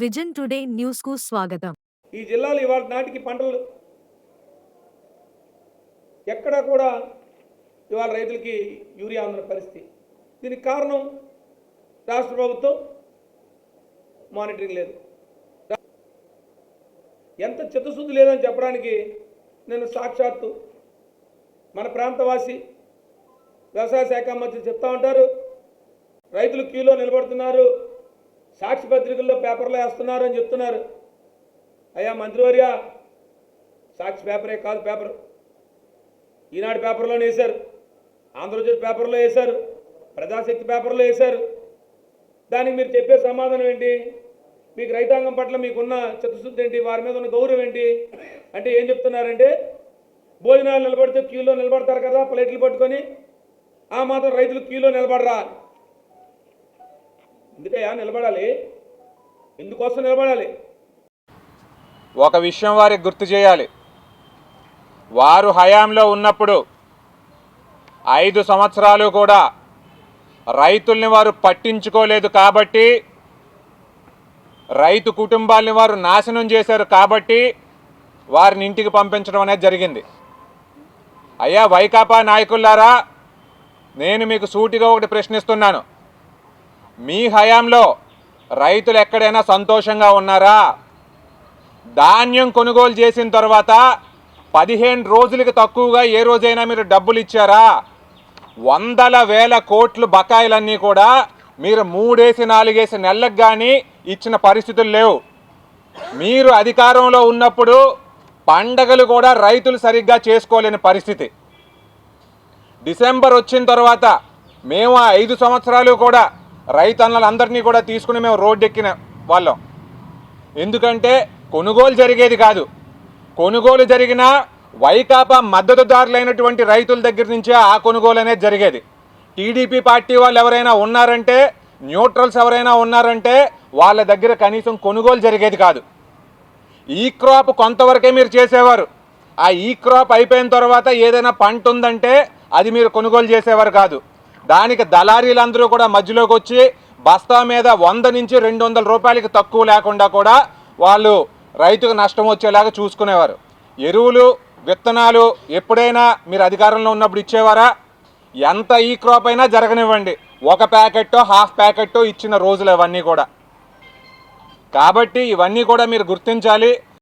Vision today న్యూస్కు స్వాగతం. ఈ జిల్లాలో ఇవాళ నాటికి పంటలు ఎక్కడా కూడా ఇవాళ రైతులకి యూరియా అందిన పరిస్థితి. దీనికి కారణం రాష్ట్ర ప్రభుత్వం మానిటరింగ్ లేదు. ఎంత చిత్తశుద్ధి లేదని చెప్పడానికి నేను సాక్షాత్తు మన ప్రాంతవాసి వ్యవసాయ శాఖ మంత్రి చెప్తా ఉంటారు. రైతులు క్యూలో నిలబడుతున్నారు. సాక్షి పత్రికల్లో పేపర్లో వేస్తున్నారు అని చెప్తున్నారు. అయ్యా మంత్రివర్య సాక్షి పేపరే కాదు పేపర్. ఈనాడు పేపర్లోనే వేశారు. ఆంధ్రజ్యోతి పేపర్లో వేశారు. ప్రజాశక్తి పేపర్లో వేశారు. దానికి మీరు చెప్పే సమాధానం ఏంటి? మీకు రైతాంగం పట్ల మీకున్న చతుశుద్ధి ఏంటి? వారి మీద ఉన్న గౌరవం ఏంటి? అంటే ఏం చెప్తున్నారంటే భోజనాలు నిలబడితే క్యూలో నిలబడతారు కదా ప్లేట్లు పట్టుకొని ఆ మాత్రం రైతులు క్యూలో నిలబడరా? ఎందుకయ్యా నిలబడాలి? ఎందుకోసం నిలబడాలి? ఒక విషయం వారికి గుర్తు చేయాలి. వారు హయాంలో ఉన్నప్పుడు ఐదు సంవత్సరాలు కూడా రైతుల్ని వారు పట్టించుకోలేదు కాబట్టి రైతు కుటుంబాల్ని వారు నాశనం చేశారు కాబట్టి వారిని ఇంటికి పంపించడం అనేది జరిగింది. అయ్యా వైకాపా నాయకులారా నేను మీకు సూటిగా ఒకటి ప్రశ్నిస్తున్నాను. మీ హయాంలో రైతులు ఎక్కడైనా సంతోషంగా ఉన్నారా? ధాన్యం కొనుగోలు చేసిన తర్వాత పదిహేను రోజులకి తక్కువగా ఏ రోజైనా మీరు డబ్బులు ఇచ్చారా? వందల వేల కోట్లు బకాయిలన్నీ కూడా మీరు మూడేసి నాలుగేసి నెలలకు కానీ ఇచ్చిన పరిస్థితులు లేవు. మీరు అధికారంలో ఉన్నప్పుడు పండగలు కూడా రైతులు సరిగ్గా చేసుకోలేని పరిస్థితి. డిసెంబర్ వచ్చిన తర్వాత మేము ఆ ఐదు సంవత్సరాలు కూడా రైతన్నలందరినీ కూడా తీసుకుని మేము రోడ్డెక్కిన వాళ్ళం. ఎందుకంటే కొనుగోలు జరిగేది కాదు. కొనుగోలు జరిగిన వైకాపా మద్దతుదారులైనటువంటి రైతుల దగ్గర నుంచే ఆ కొనుగోలు అనేది జరిగేది. టీడీపీ పార్టీ వాళ్ళు ఎవరైనా ఉన్నారంటే న్యూట్రల్స్ ఎవరైనా ఉన్నారంటే వాళ్ళ దగ్గర కనీసం కొనుగోలు జరిగేది కాదు. ఈ క్రాప్ కొంతవరకే మీరు చేసేవారు. ఆ ఈ క్రాప్ అయిపోయిన తర్వాత ఏదైనా పంట ఉందంటే అది మీరు కొనుగోలు చేసేవారు కాదు. దానికి దళారీలందరూ కూడా మధ్యలోకి వచ్చి బస్తా మీద వంద నుంచి రెండు వందల రూపాయలకి తక్కువ లేకుండా కూడా వాళ్ళు రైతుకు నష్టం వచ్చేలాగా చూసుకునేవారు. ఎరువులు విత్తనాలు ఎప్పుడైనా మీరు అధికారంలో ఉన్నప్పుడు ఇచ్చేవారా? ఎంత ఈ క్రాప్ అయినా జరగనివ్వండి. ఒక ప్యాకెట్టో హాఫ్ ప్యాకెట్టో ఇచ్చిన రోజులు అవన్నీ కూడా. కాబట్టి ఇవన్నీ కూడా మీరు గుర్తించాలి.